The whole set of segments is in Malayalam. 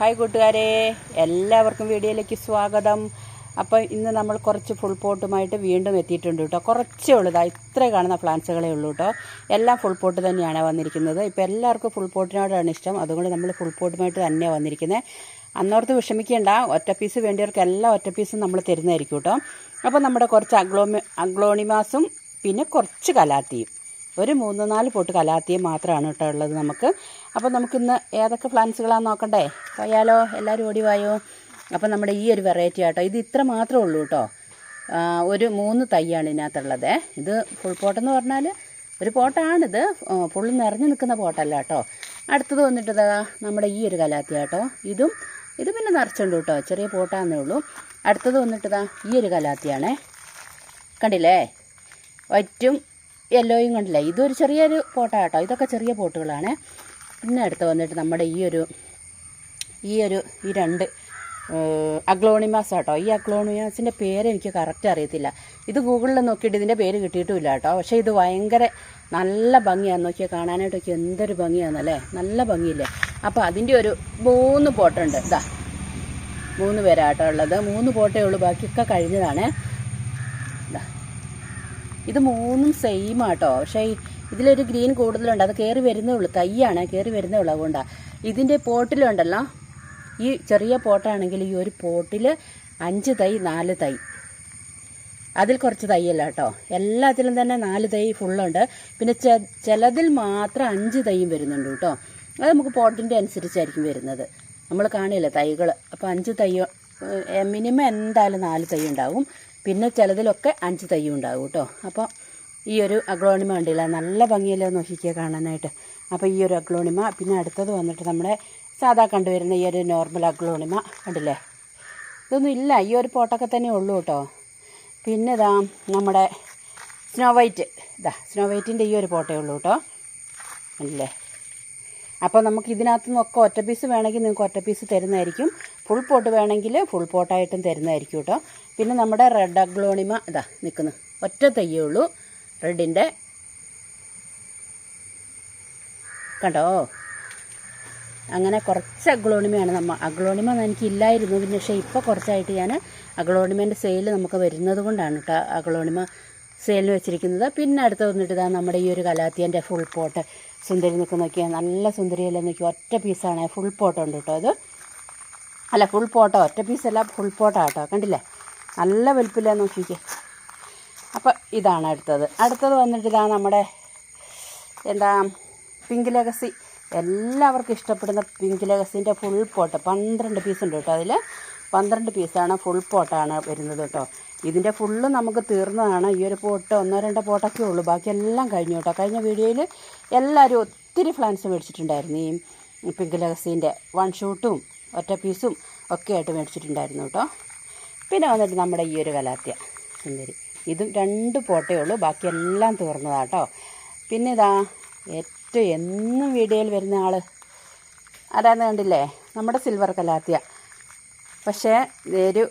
ഹായ് കൂട്ടുകാരെ എല്ലാവർക്കും വീഡിയോയിലേക്ക് സ്വാഗതം. അപ്പോൾ ഇന്ന് നമ്മൾ കുറച്ച് ഫുൾ പോട്ടുമായിട്ട് വീണ്ടും എത്തിയിട്ടുണ്ട് കേട്ടോ കുറച്ചേ ഉള്ളൂ ഇതാ ഇത്ര കാണുന്ന പ്ലാന്റ്സുകളേ ഉള്ളൂ കേട്ടോ എല്ലാം ഫുൾ പോട്ട് തന്നെയാണ് വന്നിരിക്കുന്നത്. ഇപ്പോൾ എല്ലാവർക്കും ഫുൾ പോട്ടിനോടാണ് ഇഷ്ടം. അതുകൊണ്ട് നമ്മൾ ഫുൾ പോട്ടുമായിട്ട് തന്നെയാണ് വന്നിരിക്കുന്നത് അന്നോർത്ത് വിഷമിക്കേണ്ട ഒറ്റ പീസ് വേണ്ടിയവർക്ക് എല്ലാ ഒറ്റ പീസും നമ്മൾ തരുന്നതായിരിക്കും കേട്ടോ അപ്പോൾ നമ്മുടെ കുറച്ച് അഗ്ലോമി അഗ്ലോണിമാസും പിന്നെ കുറച്ച് കലാത്തിയും. ഒരു മൂന്ന് നാല് പൊട്ട് കലാത്തിയും മാത്രമാണ് കേട്ടോ ഉള്ളത് നമുക്ക്. അപ്പോൾ നമുക്കിന്ന് ഏതൊക്കെ പ്ലാന്റ്സുകളാണ് നോക്കണ്ടേ? പോയാലോ? എല്ലാവരും ഓടി വായോ? അപ്പോൾ നമ്മുടെ ഈ ഒരു വെറൈറ്റി ആട്ടോ. ഇത് ഇത്ര മാത്രമേ ഉള്ളൂ കേട്ടോ. ഒരു മൂന്ന് തൈയാണ് ഇതിനകത്തുള്ളത്. ഇത് ഫുൾ പോട്ടെന്ന് പറഞ്ഞാൽ ഒരു പോട്ടാണിത്. ഫുള്ള് നിറഞ്ഞു നിൽക്കുന്ന പോട്ടല്ല കേട്ടോ. അടുത്തത് വന്നിട്ടത് നമ്മുടെ ഈ ഒരു കലാത്തി കേട്ടോ. ഇതും ഇത് പിന്നെ നിറച്ചുണ്ട് കേട്ടോ. ചെറിയ പോട്ടാന്നേ ഉള്ളൂ. അടുത്തത് വന്നിട്ടതാ ഈ ഒരു കലാത്തിയാണേ. കണ്ടില്ലേ? വൈറ്റും യെല്ലോയും കൊണ്ടില്ല ഇതൊരു ചെറിയൊരു പോട്ടാ കേട്ടോ ഇതൊക്കെ ചെറിയ പോട്ടുകളാണ്. പിന്നെ അടുത്ത് വന്നിട്ട് നമ്മുടെ ഈ ഒരു ഈ ഒരു ഈ രണ്ട് അഗ്ലോണിമാസ് കേട്ടോ ഈ അഗ്ലോണിമാസിന്റെ പേര് എനിക്ക് കറക്റ്റ് അറിയത്തില്ല. ഇത് ഗൂഗിളിൽ നോക്കിയിട്ട് ഇതിന്റെ പേര് കിട്ടിയിട്ടുമില്ല കേട്ടോ. പക്ഷേ ഇത് ഭയങ്കര നല്ല ഭംഗിയാണ് നോക്കിയാൽ കാണാനായിട്ടൊക്കെ എന്തൊരു ഭംഗിയാണെന്നല്ലേ നല്ല ഭംഗിയില്ലേ? അപ്പോൾ അതിന്റെ ഒരു മൂന്ന് പോട്ടുണ്ട്. ഇതാ മൂന്ന് പേരാട്ടോ ഉള്ളത്. മൂന്ന് പോട്ടേ ഉള്ളൂ. ബാക്കിയൊക്കെ കഴിഞ്ഞതാണ്. ഇത് മൂന്നും സെയിം ആട്ടോ. പക്ഷേ ഇതിലൊരു ഗ്രീൻ കൂടുതലുണ്ട്. അത് കയറി വരുന്നേ ഉള്ളൂ. തൈയാണ് കയറി വരുന്നേ ഉള്ളൂ അതുകൊണ്ടാണ് ഇതിന്റെ പോട്ടിലുണ്ടല്ലോ. ഈ ചെറിയ പോട്ടാണെങ്കിൽ ഈ ഒരു പോട്ടിൽ അഞ്ച് തൈ നാല് തൈ. അതിൽ കുറച്ച് തൈയല്ല കേട്ടോ. എല്ലാത്തിലും തന്നെ നാല് തൈ ഫുള്ളുണ്ട് പിന്നെ ചിലതിൽ മാത്രം അഞ്ച് തൈയും വരുന്നുണ്ട് കേട്ടോ. അത് നമുക്ക് പോട്ടിന്റെ അനുസരിച്ചായിരിക്കും വരുന്നത്. നമ്മൾ കാണില്ല തൈകൾ അപ്പോൾ അഞ്ച് തൈ മിനിമം എന്തായാലും നാല് തൈ ഉണ്ടാവും. പിന്നെ ചിലതിലൊക്കെ അഞ്ച് തൈ ഉണ്ടാകും കേട്ടോ. അപ്പോൾ ഈ ഒരു അഗ്ലോണിമ ഉണ്ടല്ല നല്ല ഭംഗിയല്ലേ നോക്കിക്കുക കാണാനായിട്ട്. അപ്പോൾ ഈ ഒരു അഗ്ലോണിമ പിന്നെ അടുത്തത് വന്നിട്ട് നമ്മുടെ സാധാ കണ്ടുവരുന്ന ഈ ഒരു നോർമൽ അഗ്ലോണിമ ഉണ്ടല്ലേ ഇതൊന്നും ഇല്ല ഈ ഒരു പോട്ടൊക്കെ തന്നെ ഉള്ളൂ കേട്ടോ. പിന്നെ ഇതാ നമ്മുടെ സ്നോ വൈറ്റ് ഇതാ സ്നോ വൈറ്റിന്റെ ഈ ഒരു പോട്ടേ ഉള്ളൂ കേട്ടോ. അല്ലേ? അപ്പോൾ നമുക്ക് ഇതിനകത്ത് നിന്നൊക്കെ ഒറ്റ പീസ് വേണമെങ്കിൽ നിങ്ങൾക്ക് ഒറ്റ പീസ് തരുന്നതായിരിക്കും. ഫുൾ പോട്ട് വേണമെങ്കിൽ ഫുൾ പോട്ടായിട്ടും തരുന്നതായിരിക്കും കേട്ടോ. പിന്നെ നമ്മുടെ റെഡ് അഗ്ലോണിമ ഇതാ നിൽക്കുന്നു. ഒറ്റ തയ്യേ ഉള്ളൂ. റെഡിന്റെ കണ്ടോ? അങ്ങനെ കുറച്ച് അഗ്ലോണിമയാണ് നമ്മൾ അഗ്ലോണിമ എനിക്കില്ലായിരുന്നു പിന്നെ പക്ഷേ ഇപ്പോൾ കുറച്ചായിട്ട് ഞാൻ അഗ്ലോണിമേന്റെ സെയിൽ നമുക്ക് വരുന്നത് കൊണ്ടാണ് കേട്ടോ അഗ്ലോണിമ സെയിലിന് വെച്ചിരിക്കുന്നത്. പിന്നെ അടുത്ത് വന്നിട്ട് ഇതാ നമ്മുടെ ഈ ഒരു കലാത്തിയന്റെ ഫുൾ പോട്ട് സുന്ദരി നിൽക്കുന്നൊക്കെയാണ് നല്ല സുന്ദരിയല്ലേ നോക്കി ഒറ്റ പീസാണ് ഫുൾ പോട്ടുണ്ട് കേട്ടോ അത്. അല്ല ഫുൾ പോട്ടോ ഒറ്റ പീസല്ല ഫുൾ പോട്ടോ കേട്ടോ. കണ്ടില്ലേ? നല്ല വലുപ്പില്ല നോക്കിക്കേ. അപ്പോൾ ഇതാണ് അടുത്തത്. അടുത്തത് വന്നിട്ട് ഇതാ നമ്മുടെ എന്താ പിങ്ക് ലഗസി എല്ലാവർക്കും ഇഷ്ടപ്പെടുന്ന പിങ്ക് ലഗസിന്റെ ഫുൾ പോട്ട് പന്ത്രണ്ട് പീസ് ഉണ്ട് കേട്ടോ അതിൽ പന്ത്രണ്ട് പീസാണ് ഫുൾ പോട്ടാണ് വരുന്നത് കേട്ടോ. ഇതിന്റെ ഫുള്ള് നമുക്ക് തീർന്നതാണ്. ഈ ഒരു പോട്ട് ഒന്നോ രണ്ടോ പോട്ടൊക്കെ ഉള്ളൂ. ബാക്കിയെല്ലാം കഴിഞ്ഞു കേട്ടോ. കഴിഞ്ഞ വീഡിയോയിൽ എല്ലാവരും ഒത്തിരി ഫ്ലാൻസ് മേടിച്ചിട്ടുണ്ടായിരുന്നു ഈ പിങ്ക് ലഗസീന്റെ വൺ ഷൂട്ടും ഒറ്റ പീസും ഒക്കെ ആയിട്ട് മേടിച്ചിട്ടുണ്ടായിരുന്നു കേട്ടോ. പിന്നെ വന്നിട്ട് നമ്മുടെ ഈ ഒരു കലാത്തിയ സുന്ദരി. ഇതും രണ്ട് പോട്ടേ ഉള്ളൂ ബാക്കിയെല്ലാം തീർന്നതാണ് കേട്ടോ. പിന്നെ ഇതാ ഏറ്റവും എന്നും വീഡിയോയിൽ വരുന്ന ആൾ ആരാന്ന് കണ്ടില്ലേ? നമ്മുടെ സിൽവർ കലാത്തിയ. പക്ഷേ ഒരു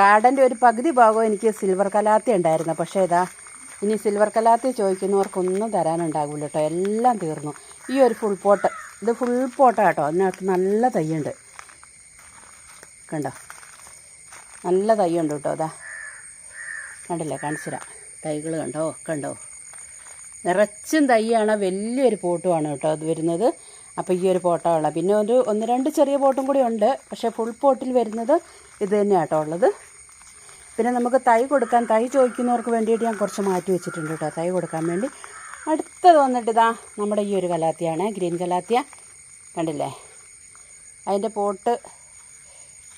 ഗാർഡന്റെ ഒരു പകുതി ഭാഗവും എനിക്ക് സിൽവർ കലാത്തിയ ഉണ്ടായിരുന്നു. പക്ഷേ ഇതാ ഇനി സിൽവർ കലാത്തി ചോദിക്കുന്നവർക്കൊന്നും തരാനുണ്ടാകില്ല കേട്ടോ. എല്ലാം തീർന്നു. ഈ ഒരു ഫുൾ പോട്ട് ഇത് ഫുൾ പോട്ടാട്ടോ അതിനകത്ത് നല്ല തൈയുണ്ട്. കണ്ടോ? നല്ല തൈയുണ്ട് കേട്ടോ അതാ. കണ്ടില്ലേ? കാണിച്ചുതരാം. തൈകൾ കണ്ടോ? കണ്ടോ? നിറച്ചും തൈയാണ്. വലിയൊരു പോട്ടുമാണ് കേട്ടോ അത് വരുന്നത്. അപ്പോൾ ഈ ഒരു പോട്ടാണ് പിന്നെ ഒരു ഒന്ന് രണ്ട് ചെറിയ പോട്ടും കൂടി ഉണ്ട്. പക്ഷേ ഫുൾ പോട്ടിൽ വരുന്നത് ഇത് തന്നെയാണ് കേട്ടോ ഉള്ളത്. പിന്നെ നമുക്ക് തൈ കൊടുക്കാൻ തൈ ചോദിക്കുന്നവർക്ക് വേണ്ടിയിട്ട് ഞാൻ കുറച്ച് മാറ്റി വെച്ചിട്ടുണ്ട് കേട്ടോ. തൈ കൊടുക്കാൻ വേണ്ടി. അടുത്തത് വന്നിട്ട് ഇതാ നമ്മുടെ ഈ ഒരു കലാത്തിയാണ് ഗ്രീൻ കലാത്തിയ. കണ്ടില്ലേ? അതിന്റെ പോട്ട്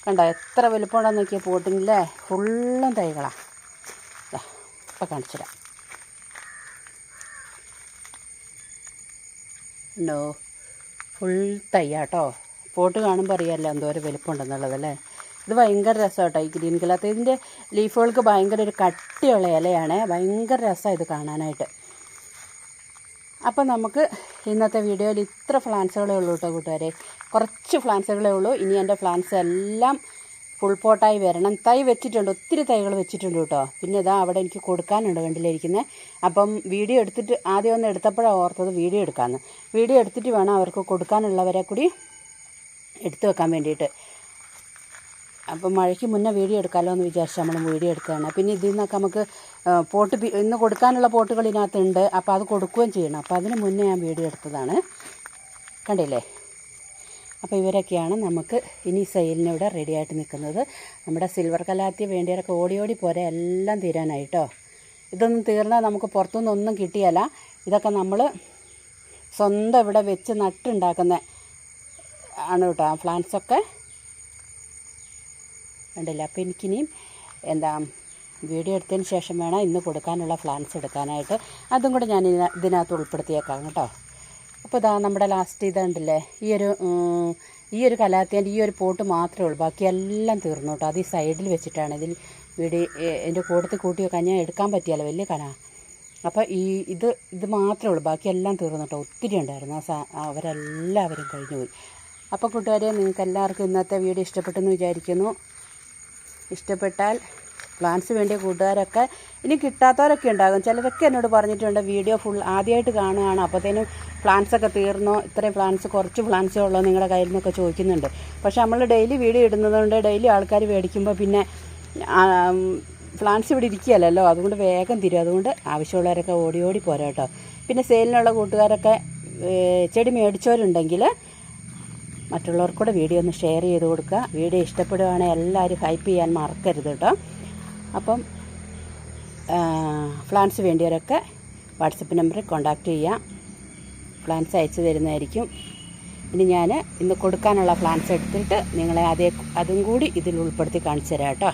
കണ്ടോ? എത്ര വലുപ്പമുണ്ടെന്ന് നോക്കിയ പോട്ടിനില്ലേ? ഫുള്ളും തൈകളാണ് ഇപ്പം കാണിച്ചു തരാം ഉണ്ടോ ഫുൾ തയ്യാട്ടോ പോട്ട് കാണുമ്പോൾ അറിയാമല്ലോ എന്തോരം വലുപ്പമുണ്ടെന്നുള്ളതല്ലേ ഇത് ഭയങ്കര രസമാട്ടോ ഈ ഗ്രീൻ ഇതിന്റെ ലീഫുകൾക്ക് ഭയങ്കര ഒരു കട്ടിയുള്ള ഇലയാണ്. ഭയങ്കര രസമാണ് ഇത് കാണാനായിട്ട്. അപ്പോൾ നമുക്ക് ഇന്നത്തെ വീഡിയോയിൽ ഇത്ര ഫ്ലാൻസുകളേ ഉള്ളൂ കേട്ടോ കൂട്ടുകാരെ. കുറച്ച് ഫ്ലാൻസുകളേ ഉള്ളൂ. ഇനി എന്റെ ഫ്ലാൻസ് എല്ലാം ഫുൾ പോട്ടായി വരണം. തൈ വെച്ചിട്ടുണ്ട്. ഒത്തിരി തൈകൾ വെച്ചിട്ടുണ്ട് കേട്ടോ പിന്നെ ഇതാ അവിടെ എനിക്ക് കൊടുക്കാനുണ്ട് കണ്ടിലിരിക്കുന്നത് അപ്പം വീഡിയോ എടുത്തിട്ട് ആദ്യം ഒന്ന് എടുത്തപ്പോഴാണ് ഓർത്തത് വീഡിയോ എടുക്കാമെന്ന് വീഡിയോ എടുത്തിട്ട് വേണം അവർക്ക് കൊടുക്കാനുള്ളവരെ കൂടി എടുത്തു വെക്കാൻ വേണ്ടിയിട്ട്. അപ്പം മഴയ്ക്ക് മുന്നേ വീഡിയോ എടുക്കാമല്ലോ എന്ന് വിചാരിച്ച് നമ്മൾ വീഡിയോ എടുക്കുകയാണ്. പിന്നെ ഇതിൽ നിന്നൊക്കെ നമുക്ക് പോട്ട് ഇന്ന് കൊടുക്കാനുള്ള പോട്ടുകൾ ഇതിനകത്തുണ്ട്. അപ്പോൾ അത് കൊടുക്കുകയും ചെയ്യണം. അപ്പോൾ അതിന് മുന്നേ ഞാൻ വീഡിയോ എടുത്തതാണ്. കണ്ടില്ലേ? അപ്പോൾ ഇവരൊക്കെയാണ് നമുക്ക് ഇനി സെയിലിനിവിടെ റെഡിയായിട്ട് നിൽക്കുന്നത്. നമ്മുടെ സിൽവർ കലാത്തി വേണ്ടിയവരൊക്കെ ഓടി ഓടി പോരെ. എല്ലാം തീരാനായിട്ടോ? ഇതൊന്നും തീർന്നാൽ നമുക്ക് പുറത്തുനിന്ന് ഒന്നും കിട്ടിയല്ല. ഇതൊക്കെ നമ്മൾ സ്വന്തം ഇവിടെ വെച്ച് നട്ടുണ്ടാക്കുന്ന ആണ് കേട്ടോ. പ്ലാന്റ്സൊക്കെ കണ്ടില്ല അപ്പോൾ എനിക്കിനിയും എന്താ വീഡിയോ എടുത്തതിന് ശേഷം വേണം ഇന്ന് കൊടുക്കാനുള്ള പ്ലാൻസ് എടുക്കാനായിട്ട്. അതും കൂടെ ഞാൻ ഇതിന- ഇതിനകത്ത് ഉൾപ്പെടുത്തിയേക്കാം കേട്ടോ. അപ്പോൾ ഇതാ നമ്മുടെ ലാസ്റ്റ് ഇതുണ്ടല്ലേ ഈ ഒരു ഈ ഒരു കലാത്തിന്റെ ഈ ഒരു പോട്ട് മാത്രമേ ഉള്ളൂ. ബാക്കി എല്ലാം തീർന്നു കേട്ടോ. അത് ഈ സൈഡിൽ വെച്ചിട്ടാണ്. ഇതിൽ വീട് എന്റെ കൂട്ടത്തിൽ കൂട്ടി വെക്കാൻ ഞാൻ എടുക്കാൻ പറ്റിയല്ലോ വലിയ കന അപ്പോൾ ഈ ഇത് ഇത് മാത്രമേ ഉള്ളൂ. ബാക്കി എല്ലാം തീർന്നു കേട്ടോ. ഒത്തിരി ഉണ്ടായിരുന്നു. ആ അവരെല്ലാവരും കഴിഞ്ഞു പോയി. അപ്പോൾ കൂട്ടുകാരെ നിങ്ങൾക്ക് എല്ലാവർക്കും ഇന്നത്തെ വീഡിയോ ഇഷ്ടപ്പെട്ടെന്ന് വിചാരിക്കുന്നു. ഇഷ്ടപ്പെട്ടാൽ പ്ലാൻസ് വേണ്ടിയ കൂട്ടുകാരൊക്കെ ഇനി കിട്ടാത്തവരൊക്കെ ഉണ്ടാകും. ചിലരൊക്കെ എന്നോട് പറഞ്ഞിട്ടുണ്ട് വീഡിയോ ഫുൾ ആദ്യമായിട്ട് കാണുകയാണ്. അപ്പോഴത്തേനും പ്ലാൻസൊക്കെ തീർന്നോ? ഇത്രയും പ്ലാൻസ് കുറച്ച് പ്ലാൻസേ ഉള്ളോ നിങ്ങളുടെ കയ്യിൽ നിന്നൊക്കെ ചോദിക്കുന്നുണ്ട്. പക്ഷേ നമ്മൾ ഡെയിലി വീഡിയോ ഇടുന്നതുകൊണ്ട് ഡെയിലി ആൾക്കാർ മേടിക്കുമ്പോൾ പിന്നെ പ്ലാൻസ് ഇവിടെ ഇരിക്കുകയല്ലോ അതുകൊണ്ട് വേഗം തീരും. അതുകൊണ്ട് ആവശ്യമുള്ളവരൊക്കെ ഓടി ഓടി പോരാ കേട്ടോ പിന്നെ സെയിലിനുള്ള കൂട്ടുകാരൊക്കെ ചെടി മേടിച്ചവരുണ്ടെങ്കിൽ മറ്റുള്ളവർക്കൂടെ വീഡിയോ ഒന്ന് ഷെയർ ചെയ്ത് കൊടുക്കുക. വീഡിയോ ഇഷ്ടപ്പെടുകയാണെങ്കിൽ എല്ലാവരും ഹൈപ്പ് ചെയ്യാൻ മറക്കരുത് കേട്ടോ. അപ്പം ഫ്ലാൻസ് വേണ്ടിയവരൊക്കെ വാട്സപ്പ് നമ്പറിൽ കോൺടാക്റ്റ് ചെയ്യാം. ഫ്ലാൻസ് അയച്ചു തരുന്നതായിരിക്കും. ഇനി ഞാൻ ഇന്ന് കൊടുക്കാനുള്ള ഫ്ലാൻസ് എടുത്തിട്ട് നിങ്ങളെ അതേ അതും കൂടി ഇതിൽ ഉൾപ്പെടുത്തി കാണിച്ചു തരാം കേട്ടോ.